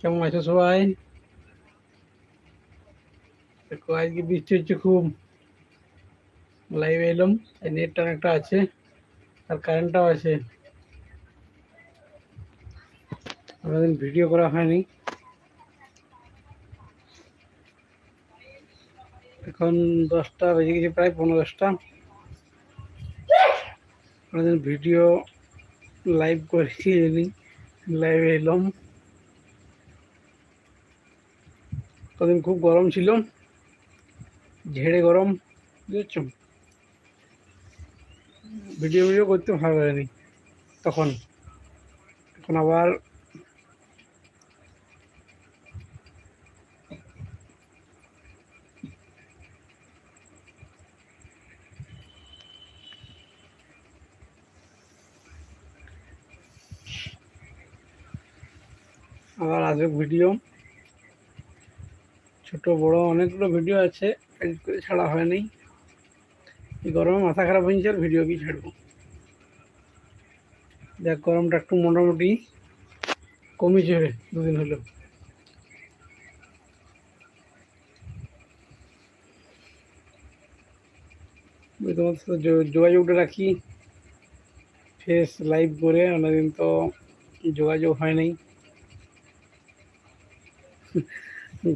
কেমন আছো সবাই? আজকে বৃষ্টি হচ্ছে খুব। লাইভ এলাম নেটটা অনেকটা আছে, আর কারেন্টটাও আছে। আমাদের ভিডিও করা হয়নি। এখন দশটা বেজে গেছে, প্রায় পনেরো দশটা। আমাদের ভিডিও লাইভ করেছি লাইভে এলাম। কদিন খুব গরম ছিল। ঝেড়ে গরম, বুঝেছ? ভিডিও ভিডিও করতে ভালো লাগেনি তখন। এখন আবার আবার আসবে ভিডিও। ছোট বড় অনেকগুলো ভিডিও আছে এডিট করে ছাড়া হয়নি এই গরমে মাথা খারাপ হয়েছে আর ভিডিও কি ছাড়বো? দেখ, গরমটা একটু মোটামুটি কমেছে দুদিন হলো। তোমার সাথে যোগাযোগটা রাখি। ফেস লাইভ করে অনেকদিন তো যোগাযোগ হয় নাই।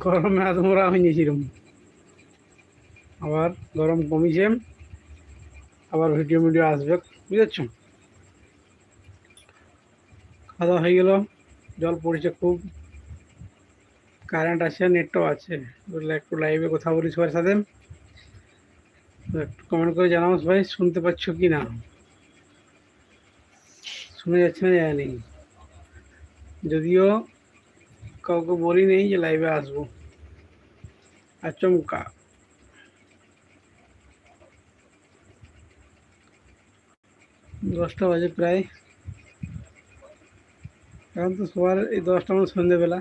গরমে আধমরা হয়ে গেছিলাম আবার গরম কমিছে। আবার ভিডিও ভিডিও আসবে, বুঝেছ? খাওয়া হয়ে গেল, জল পড়েছে খুব। কারেন্ট আছে নেটটাও আছে। বুঝলে একটু লাইভে কথা বলি সবার সাথে। একটু কমেন্ট করে জানাও সবাই, শুনতে পাচ্ছ কি না? শুনে যাচ্ছে না জানি। যদিও কাউকে বলি নেই যে লাইভে আসব। আচমকা দশটা বাজে প্রায়। এখন তো সবার এই দশটা মানে সন্ধ্যেবেলা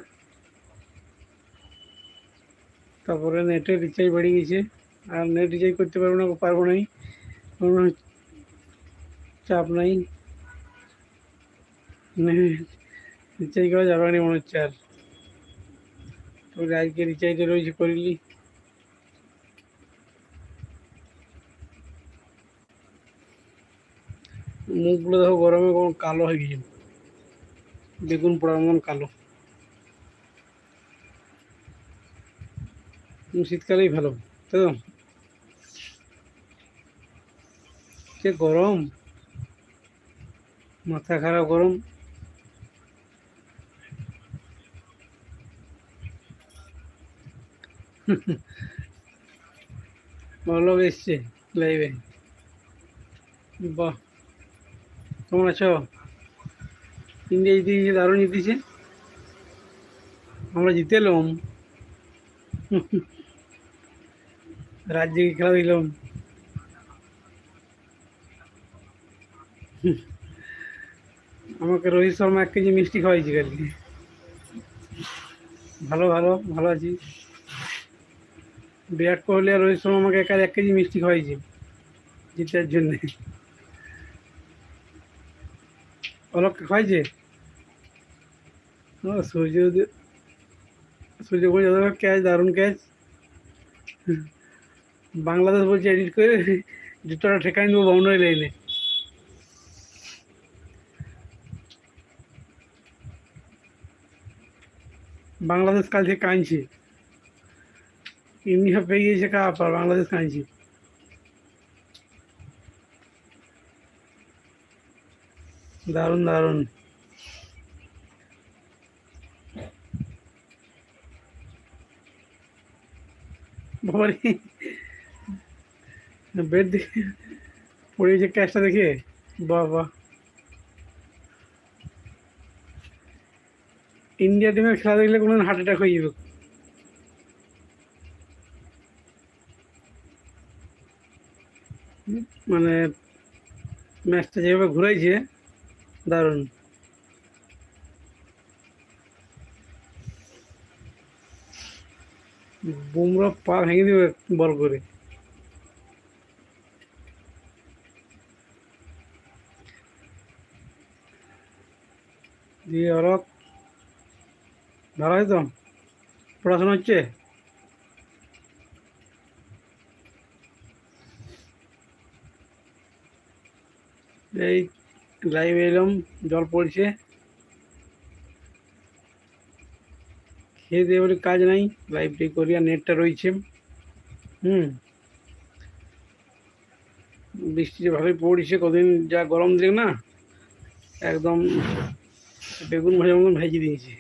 তারপরে নেটের রিচার্জ বেড়ে গেছে। আর নেট রিচার্জ করতে পারব না, পারব নাই কোনো চাপ নাই। রিচার্জ করা যাবে না মনে হচ্ছে আর। তোর আজকে রিচার্জে রয়েছে করিলি। মুখগুলো দেখো গরমে কেমন কালো হয়ে গেছে। বেগুন পোড়ার মন কালো। শীতকালেই ভালো তো? যে গরম? মাথা খারাপ গরম। ভালো এসছে লাইভে বাহ। কেমন আছো? ইন্ডিয়া জিতে দারুণ জিতেছে। আমরা জিতে এলাম। রাজ্যে খেলা দিলাম? আমাকে রোহিত শর্মা এক কেজি মিষ্টি খাওয়াইছি কালকে। ভালো ভালো ভালো আছি। বিরাট কোহলি আর রোহিত শর্মা আমাকে একা এক কেজি মিষ্টি খাওয়াইছে, জিতার জন্যে। অলককে খাওয়াইছে? সূর্য সূর্য যাদবের ক্যাচ, দারুণ ক্যাচ। বাংলাদেশ বলছে এডিট করে জুতোটা ঠেকাই দেবো বাউন্ডারি লাইনে। বাংলাদেশ কাল থেকে কাঁদছে। ইন্ডিয়া পেয়ে গিয়েছে কাপ আর বাংলাদেশ কাঁদছে দারুণ দারুণ বাবারে বেড দেখে পড়েছে ক্যাশটা দেখে বাহ বাহ ইন্ডিয়া টিমের খেলা দেখলে কোনো হার্ট অ্যাটাক হয়ে যাবে মানে ম্যাচটা যেভাবে ঘুরাইছে, দারুণ। বুমরা পা ভেঙে দিবে বল করে। দিয়ে অরক, ভালো হয় তো পড়াশোনা হচ্ছে? এই লাইভে এলাম, জল পড়ছে। খেয়ে দিয়ে বলে কাজ নাই লাইভটাই করি আর নেটটা রয়েছে। হুম। বৃষ্টি ভালোই পড়ছে, কদিন যা গরম দিক না, একদম বেগুন ভাজা মতন ভেজে দিয়েছে।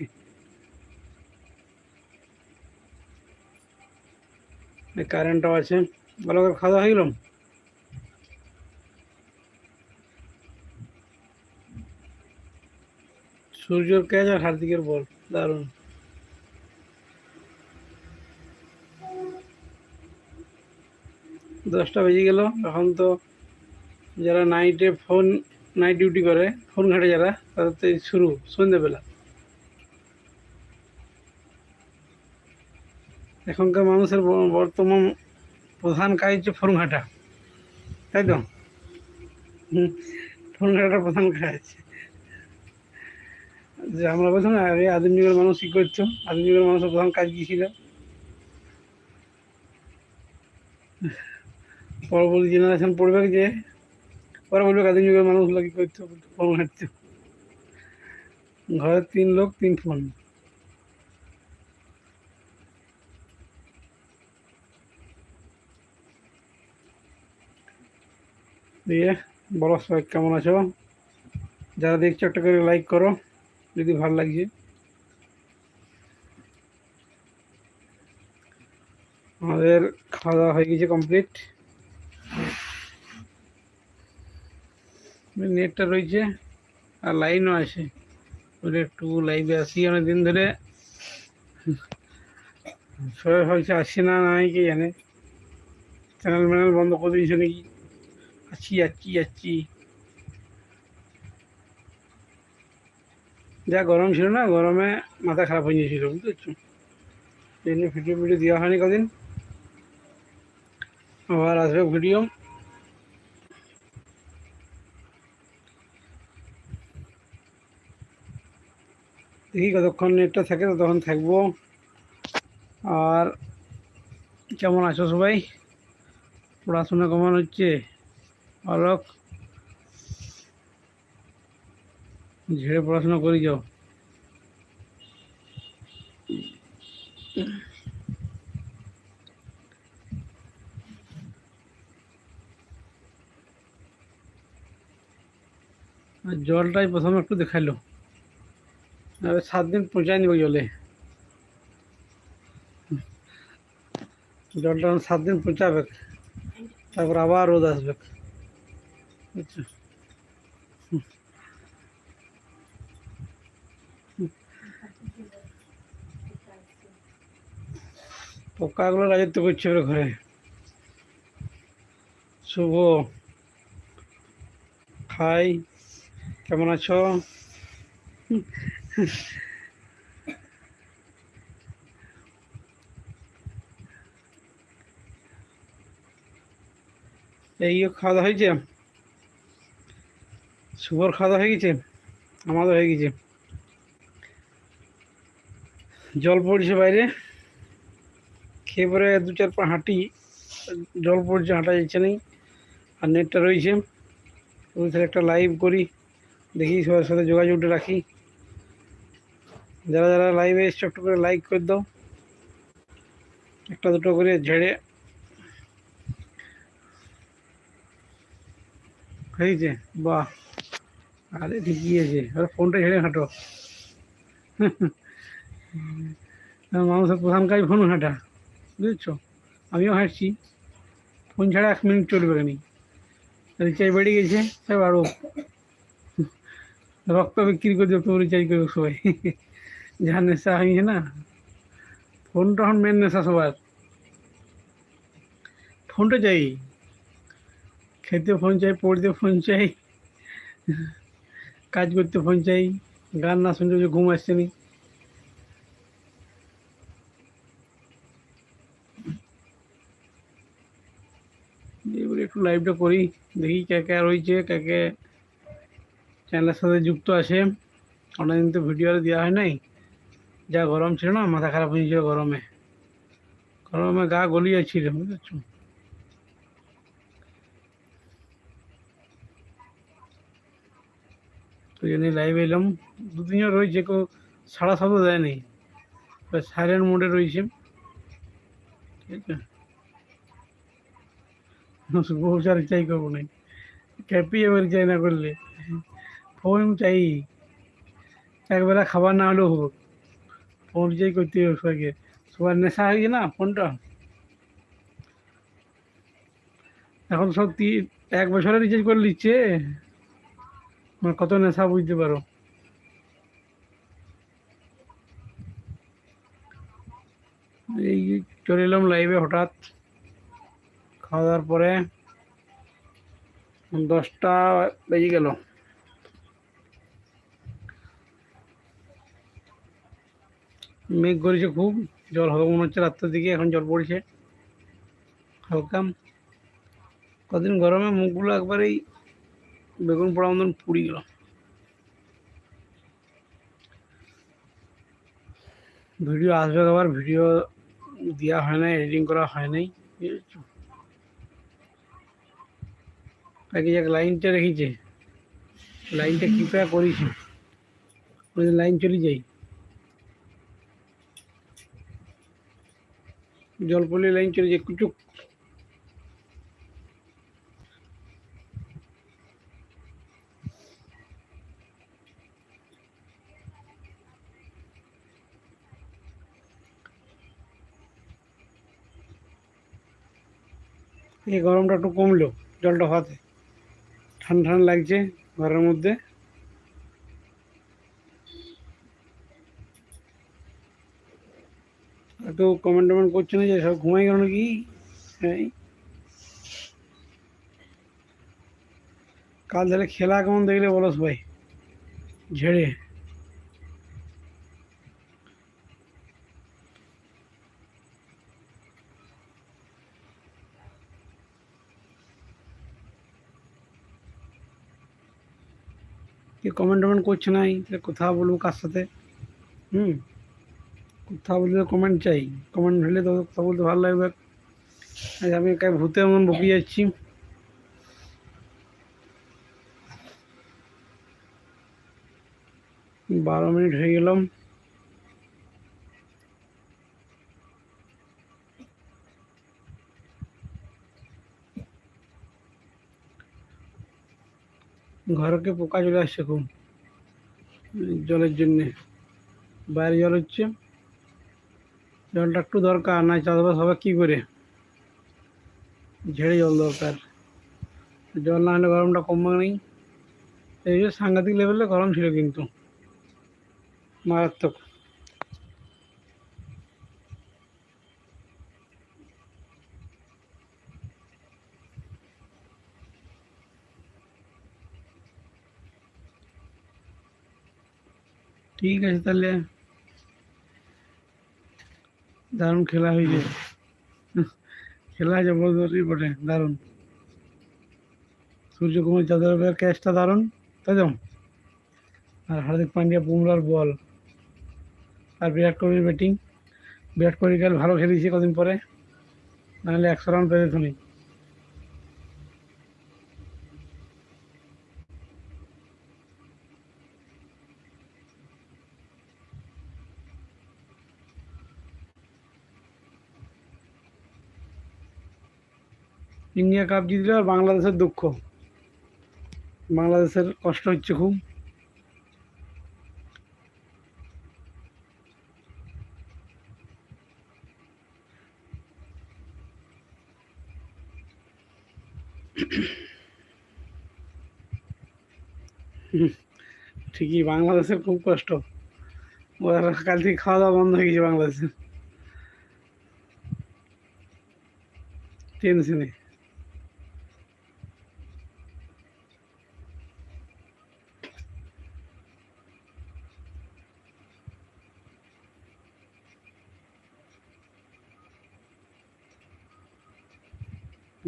কারেন্টটাও আছে। ভালো করে খাওয়া দাওয়া হয়ে গেলাম সূর্যর ক্যাচ আর হার্দিকের বল। দারুণ। দশটা বেজে গেল। এখন তো যারা নাইটে ফোন নাইট ডিউটি করে ফোন ঘাটে যারা, তাদের তো শুরু, সন্ধ্যেবেলা। এখনকার মানুষের বর্তমান প্রধান কাজ হচ্ছে ফোন ঘাটা। তাই তো? ফোন ঘাটাটা প্রধান কাজ। যে আমরা বলছিলাম না আগে আদিম যুগের মানুষ কী করছ আদিম যুগের মানুষের প্রধান কাজ কী ছিল? পরবর্তী জেনারেশন পড়বে যে, ওরা বলবে আদিম যুগের মানুষগুলো কী করতো? ফোন ঘাটতো। ঘরে তিন লোক, তিন ফোন। দিয়ে বলো সবাই কেমন আছো? যারা দেখছ একটা করে লাইক করো। যদি ভালো লাগছে। আমাদের খাওয়া দাওয়া হয়ে গেছে কমপ্লিট নেটটা রয়েছে, আর লাইনও আছে। ওটা একটু লাইভে আসি অনেক দিন ধরে। সবাই ভাবছে, আসছে না নাই, কে জানে? চ্যানেল ম্যানেল বন্ধ করে দিয়েছে নাকি? আছি আছি আছি যা গরম ছিল না, গরমে মাথা খারাপ হয়ে গিয়েছিল, বুঝতে পারছ? এই জন্য ভিডিও ভিডিও দেওয়া হয়নি কদিন। আবার আসবে ভিডিও দেখি কতক্ষণ নেটটা থাকে, ততক্ষণ থাকব। আর কেমন আছো সবাই? পড়াশোনা কেমন হচ্ছে? অলোক ঝেড়ে পড়াশোনা করি যাও। আর জলটাই প্রথমে একটু দেখাইলো। এবার সাত দিন পৌঁছায় নিব জলে। জলটা এখন সাত দিন পৌঁছাবে, তারপর আবার রোদ আসবে। বুঝছ? পোকাগুলো রাজত্ব করছে ওর ঘরে। শুভ। হাই, কেমন আছো? এই খাওয়া দাওয়া হয়েছে? শুভর খাওয়া হয়ে গেছে? আমাদের হয়ে গেছে। জল পড়ছে বাইরে। খেয়ে পরে দু চার পা হাঁটি, জল পড়ছে, হাঁটা যাচ্ছে নেই। আর নেটটা রয়েছে। ওই একটা লাইভ করি, দেখি সবার সাথে যোগাযোগটা রাখি। যারা যারা লাইভে এসছে, একটু করে লাইক করে দাও। একটা দুটো করে ঝেড়ে। হয়েছে বাহ। আরে ঠিকই আছে। আরে ফোনটা ঝেড়ে হাঁটো। মানুষের প্রধান কাজ ফোন হাঁটা। বুঝেছ? আমিও হাঁটছি ফোন ছাড়া এক মিনিট চলবে না রিচার্জ বেড়ে গেছে সব আরও রক্ত বিক্রি করে যত রিচার্জ করবে সবাই। যা নেশা হয়েছে না ফোনটা এখন মেন নেশা সবার। ফোনটা চাই। খেতে ফোন চাই, পড়তে ফোন চাই, কাজ করতে ফোন চাই, গান না শুনতে ঘুম আসছে নি এবারে একটু লাইভটা করি, দেখি কে কে রয়েছে, কে কে চ্যানেলের সাথে যুক্ত আছে। অনেকদিন তো ভিডিও আর দেওয়া হয় নাই। যা গরম ছিল না, মাথা খারাপ হয়েছিল গরমে। গরমে গা গলিয়েছিল বুঝেছ? তো জন্য লাইভে এলাম। দু তিনজন রয়েছে, কেউ সাড়া শব্দ দেয়নি। সাইলেন্ট মোডে রয়েছে। ঠিক আছে? বহু চার চাই করব না। ক্যাপিয়ে এবার চাই না করলে। ফোন চাই। একবেলা খাবার না হলেও হোক ফোন চাই করতে হবে সবাইকে। সবার নেশা হয়ে না ফোনটা? এখন সব তিন এক বছরে রিচার্জ করে নিচ্ছে মানে কত নেশা বুঝতে পারো। এই চলে এলাম লাইভে হঠাৎ। খাওয়া দাওয়ার পরে দশটা বেজে গেল। মেঘ করেছে খুব, জল হবে মনে হচ্ছে রাত্রের দিকে, এখন জল পড়ছে। হালকা। কদিন গরমে মুখগুলো একবারেই বেগুন পোড়া মতন পুড়ি গেল। ভিডিও আসবে আবার, ভিডিও দেওয়া হয় নাই, এডিটিং করা হয় নাই তাকে যাক লাইনটা রেখেছে। লাইনটা কৃপা করেছে। লাইন চলে যাই জল পড়লে লাইন চলে যায়, কুচুক। এই গরমটা একটু কমলো জলটা হওয়াতে। ঠান্ডা ঠান্ডা লাগছে ঘরের মধ্যে। কেউ কমেন্ট টমেন্ট করছে না যে সব ঘুমাই গেল নাকি? কাল তাহলে খেলা কেমন দেখলে বলো সবাই? ঝেড়ে কে কমেন্ট টমেন্ট করছে নাই তাহলে কোথাও বলব কার সাথে? হুম? কথা বলতে কমেন্ট চাই। কমেন্ট হলে তো কথা বলতে ভালো লাগবে। আমি একাই ভূতের মন বকি যাচ্ছি। বারো মিনিট হয়ে গেলাম। ঘরকে পোকা চলে আসছে খুব। জলের জন্যে। বাইরে জল হচ্ছে। জলটা একটু দরকার না চাষবাস হবে কী করে? ঝেড়ে জল দরকার। জল না হলে গরমটা কমবে নেই। এই যে সাংঘাতিক লেভেলে গরম ছিল কিন্তু। মারাত্মক। ঠিক আছে তাহলে। দারুণ খেলা হয়েছে খেলা জবরদস্তি বটে, দারুণ। সূর্যকুমার যাদবের ক্যাচটা দারুণ, তাই তো? আর হার্দিক পান্ডিয়া বুমরার বল। আর বিরাট কোহলির ব্যাটিং বিরাট কোহলি কাল ভালো খেলেছে কদিন পরে। নাহলে একশো রান পেতে শুনি ইন্ডিয়া কাপ জিতলে আর বাংলাদেশের দুঃখ। বাংলাদেশের কষ্ট হচ্ছে খুব। ঠিকই, বাংলাদেশের খুব কষ্ট। ওরা কাল থেকে খাওয়া দাওয়া বন্ধ হয়ে গেছে বাংলাদেশের টেনশনে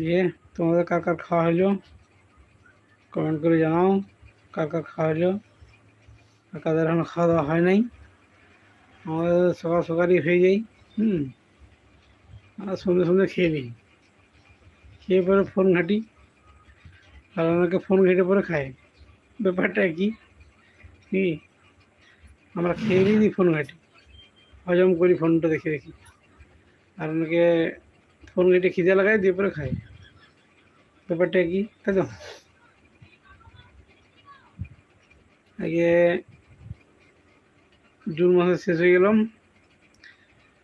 দিয়ে তোমাদের কার কার খাওয়া হলো? কমেন্ট করে জানাও, কার কার খাওয়া হলো? আর কাদের এখনও খাওয়া দাওয়া হয় নাই? আমাদের সকাল সকালই হয়ে যাই হুম? আর সন্ধ্যে সন্ধ্যে খেয়ে নিই। খেয়ে পরে ফোন ঘাঁটি। আর অনেকে ফোন ঘেঁটে পরে খায়। ব্যাপারটা কি? কি? আমরা খেয়ে নিই ফোন ঘাঁটি। হজম করি ফোনটা দেখে দেখি। আর অনেকে ফোন ঘেঁটে খিদে লাগায় দিয়ে পরে খায়। ব্যাপারটা কি, তাই তো? আগে জুন মাসে শেষ হয়ে গেলাম,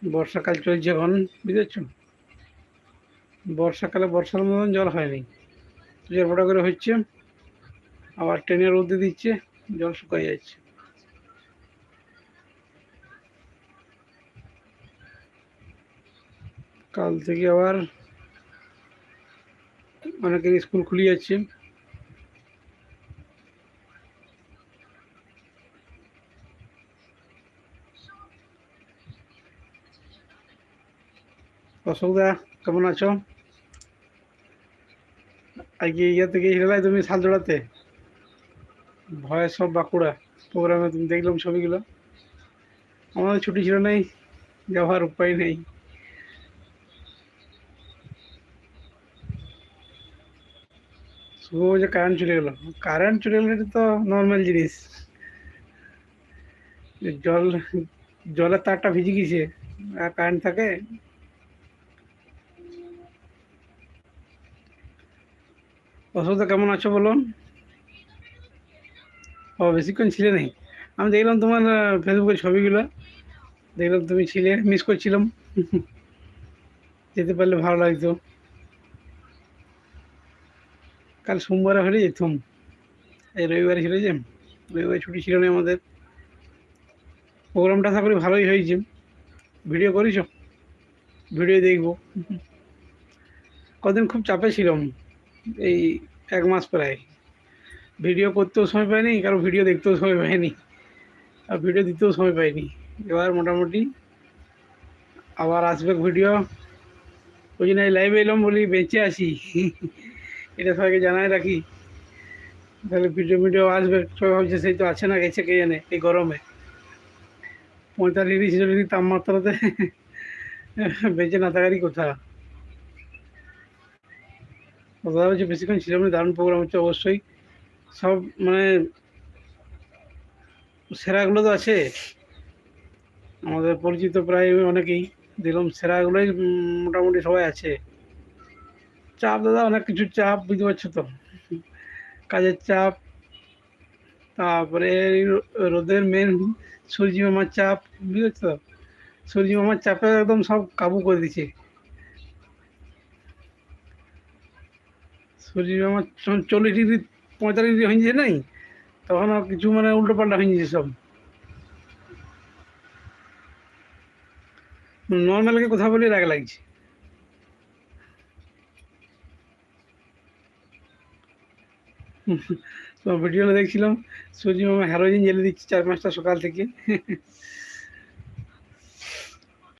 বর্ষাকাল চলছে এখন, বুঝেছ? বর্ষাকালে বর্ষার মতন জল হয়নি। তুষার ফোটা করে হচ্ছে, আবার ট্রেনের রোদে দিচ্ছে, জল শুকাই যাচ্ছে। কাল থেকে আবার অনেকের স্কুল খুলে যাচ্ছে। অশোকদা কেমন আছো? আজকে ইয়ে থেকে গেছিলে তুমি শালজোড়াতে ভয়েস সব বাঁকুড়া প্রোগ্রামে তুমি দেখলাম ছবিগুলো। আমাদের ছুটি ছিল নাই, যাওয়ার উপায় নেই। যে কারেন্ট চলে গেলো। কারেন্ট চলে গেলে তো নর্মাল জিনিস। জল, জলের তারটা ভিজে গেছে, আর কারেন্ট থাকে। অসুবিধা কেমন আছো বলুন? ও, বেশিক্ষণ ছিলে নেই। আমি দেখলাম তোমার ফেসবুকের ছবিগুলো। দেখলাম তুমি ছিলে মিস করছিলাম। যেতে পারলে ভালো লাগতো। কাল সোমবারে হলে যেতাম এই রবিবারে ছিল যে রবিবারে ছুটি ছিল না আমাদের। প্রোগ্রামটা আশা করি ভালোই হয়েছে। ভিডিও করিস ভিডিও দেখব। কদিন খুব চাপে ছিলাম। এই এক মাস প্রায়। ভিডিও করতেও সময় পাইনি, কারও ভিডিও দেখতেও সময় পাইনি। আর ভিডিও দিতেও সময় পাইনি। এবার মোটামুটি আবার আসবে ভিডিও। ওই জন্য লাইভে এলাম বলি বেঁচে আসি এটা সবাইকে জানাই রাখি। তাহলে ভিডিও ভিডিও আসবে, সবাই ভাবছে সেই তো আছে না, গেছে কে জানে এই গরমে। পঁয়তাল্লিশ ডিগ্রি ছেচল্লিশ তাপমাত্রাতে বেঁচে না থাকারই কথা। কথা হচ্ছে বেশিক্ষণ ছিলাম না, দারুণ প্রোগ্রাম হচ্ছে অবশ্যই। সব মানে সেরাগুলো তো আছে। আমাদের পরিচিত প্রায় অনেকেই দিলাম সেরাগুলোই মোটামুটি সবাই আছে। চাপ, দাদা, অনেক কিছু চাপ, বুঝতে পারছ তো? কাজের চাপ, তারপরে রোদের মেন সূর্যি মামার চাপ, বুঝতে পারছ সূর্যি মামার চাপে একদম সব কাবু করে দিচ্ছে শরীর মামার চল্লিশ ডিগ্রি, পঁয়তাল্লিশ ডিগ্রি হয়ে নাই, তখন কিছু মানে উল্টো পাল্টা হয়ে সব। নর্মালকে কথা বলে রাগ লাগছে তো ভিডিওটা দেখছিলাম। সূর্য মামা হ্যারোজিন জেলে দিচ্ছে চার পাঁচটা সকাল থেকে।